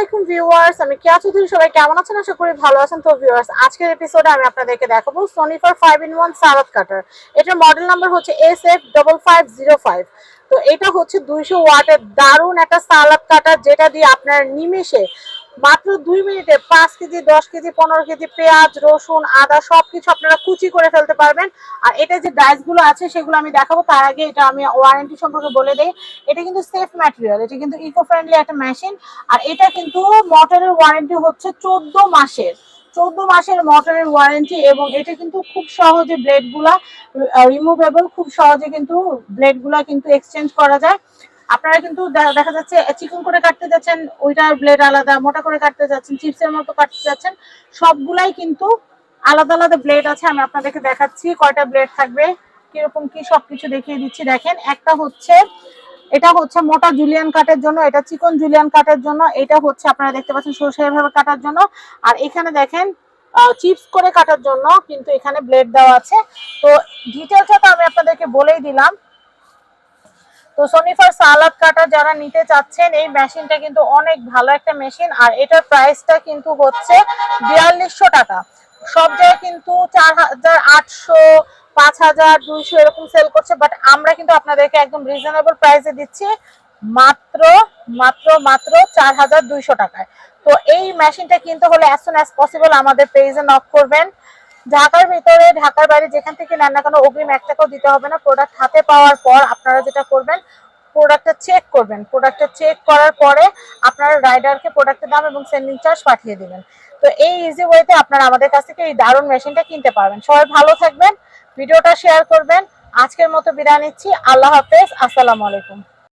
আলাইকুম ভিউয়ার্স, আমি কেয়া চৌধুরী সবাই কেমন আছেন? আশা করি ভালো আছেন। তো ভিউয়ার্স, আজকের এপিসোডে আমি আপনাদেরকে দেখাবো Sonifer five in one salad cutter এটার মডেল নাম্বার হচ্ছে S F double five zero five তো এটা হচ্ছে দুইশো ওয়াটের দারুণ একটা সালাদ কাটার যেটা দিয়ে আপনার নিমেষে মাত্র দুই মিনিটে পাঁচ কেজি, দশ কেজি, পনেরো কেজি, পেঁয়াজ, রসুন, আদা সবকিছু আপনারা কুচি করে ফেলতে পারবেন। আর এটা যে ডাইসগুলো আছে, সেগুলো আমি দেখাবো। তার আগে এটা আমি ওয়ারেন্টি সম্পর্কে বলে দিই। এটা কিন্তু সেফ ম্যাটেরিয়াল এটা কিন্তু ইকো ফ্রেন্ডলি একটা মেশিন আর এটা কিন্তু মটরের ওয়ারেন্টি হচ্ছে চোদ্দ মাসের। চোদ্দ মাসের মোটরের ওয়ারেন্টি এবং এটা কিন্তু খুব সহজে ব্লেডগুলা রিমুভেবল খুব সহজে কিন্তু ব্লেডগুলা কিন্তু এক্সচেঞ্জ করা যায়। আপনারা কিন্তু দেখা যাচ্ছে চিকন করে কাটতে যাচ্ছেন, ওইটার ব্লেড আলাদা, মোটা করে কাটতে যাচ্ছেন, চিপসের মতো কাটতে যাচ্ছেন, সবগুলাই কিন্তু আলাদা আলাদা ব্লেড আছে, আমি আপনাদেরকে দেখাচ্ছি কয়টা ব্লেড থাকবে, কীরকম কি সবকিছু দেখিয়ে দিচ্ছি, দেখেন, একটা হচ্ছে, এটা হচ্ছে মোটা জুলিয়ান কাটের জন্য, এটা চিকন জুলিয়ান কাটের জন্য, এটা হচ্ছে আপনারা দেখতে পাচ্ছেন সরষে এভাবে কাটার জন্য, আর এখানে দেখেন চিপস করে কাটার জন্য কিন্তু এখানে ব্লেড দেওয়া আছে, তো ডিটেলসটা তো আমি আপনাদেরকে বলেই দিলাম তো সোনিফার সালাদ কাটা যারা নিতে চাচ্ছেন, এই মেশিনটা কিন্তু অনেক ভালো একটা মেশিন। আর এটার প্রাইসটা কিন্তু হচ্ছে বিয়াল্লিশশো টাকা। সব জায়গায় কিন্তু চার হাজার আটশো, পাঁচ হাজার দুইশো এরকম সেল করছে বাট আমরা কিন্তু আপনাদেরকে একদম রিজনেবল প্রাইসে দিচ্ছি মাত্র মাত্র মাত্র চার হাজার দুইশো টাকায়। তো এই মেশিনটা কিনতে হলে অ্যাজ সুন অ্যাজ পসিবল আমাদের পেজে নক করবেন। ঢাকার ভিতরে, ঢাকার বাইরে যেখান থেকে নেন না কেন অগ্রিম এক টাকাও দিতে হবে না। প্রোডাক্ট হাতে পাওয়ার পর আপনারা যেটা করবেন প্রোডাক্টটা চেক করবেন। প্রোডাক্টটা চেক করার পরে আপনারা রাইডারকে প্রোডাক্টের দাম এবং সেন্ডিং চার্জ পাঠিয়ে দিবেন। তো এই ইজি ওয়েতে আপনারা আমাদের কাছ থেকে এই দারুণ মেশিনটা কিনতে পারবেন। সবাই ভালো থাকবেন, ভিডিওটা শেয়ার করবেন। আজকের মতো বিদায় নিচ্ছি। আল্লাহ হাফেজ। আসসালামু আলাইকুম।